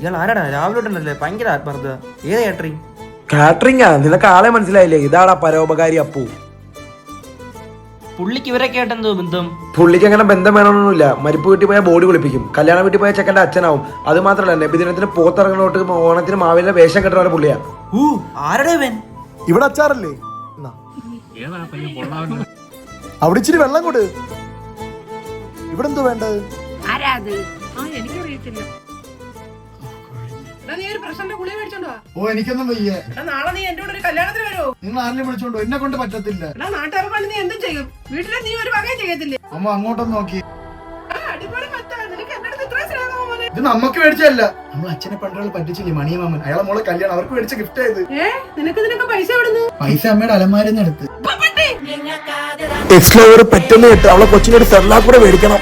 ഇയാൾ ആരാടാ? രാവിലെ ഉണ്ടല്ലേ ഭയങ്കര ആത്മാർത്ഥത. ഏതാ കാറ്ററിംഗ്? ആ നിനക്ക് ആളെ മനസ്സിലായില്ലേ? ഇതാടാ പരോപകാരി അപ്പു. പുള്ളിക്ക് ഇവരൊക്കെ ആയിട്ട് എന്തോ ബന്ധം? പുള്ളിക്ക് അങ്ങനെ ബന്ധം വേണമെന്നൊന്നുമില്ല. മരിപ്പ് വീട്ടിൽ പോയാൽ ബോഡി കുളിപ്പിക്കും. കല്യാണം വീട്ടിൽ പോയ ചെക്കന്റെ അച്ഛനാവും. അത് മാത്രമല്ല നബിദിനത്തിന് പോത്തിറങ്ങണോട്ട് ഓണത്തിന് മാവിലെ വേഷം കെട്ടുന്ന പുള്ളിയാ. ഊ ആരുടെ ഇവൻ? ഇവിടെ അച്ചാറല്ലേ? എന്നാ. അവിടെ ഇച്ചിരി വെള്ളം കൊടു. ഇവിടെ എന്തോ വേണ്ടത്? ആരാ അത്? ആ എനിക്കറിയത്തില്ല. ഓ എനിക്കൊന്നും വയ്യ. നാളെ നീ എന്റെ കൂടെ ഒരു കല്യാണത്തിന് വരുമോ നിങ്ങൾ ആരെങ്കിലും വിളിച്ചോണ്ടോ എന്നെ കൊണ്ട് പറ്റത്തില്ല. എടാ നീ എന്തും ചെയ്യും. വീട്ടിലെ നീ ഒരു വകയും ചെയ്യത്തില്ലേ? അമ്മ അങ്ങോട്ടൊന്നും നോക്കി. ഇത് നമുക്ക് മേടിച്ചല്ല നമ്മൾ അച്ഛനെ പണ്ടുകൾ പറ്റിച്ചില്ലേ മണിയമാമൻ അയാളെ മോളെ കല്യാണം. അവർക്ക് മേടിച്ച ഗിഫ്റ്റ് ആയത് നിനക്ക് നിനക്ക് പൈസ എവിടുന്ന്? പൈസ അമ്മയുടെ അലമാരെന്ന് എടുത്ത്. എക്സ്ലോവർ പറ്റുന്ന കേട്ട്. അവളെ കൊച്ചിനൊരു സെർലാ കൂടെ മേടിക്കണം.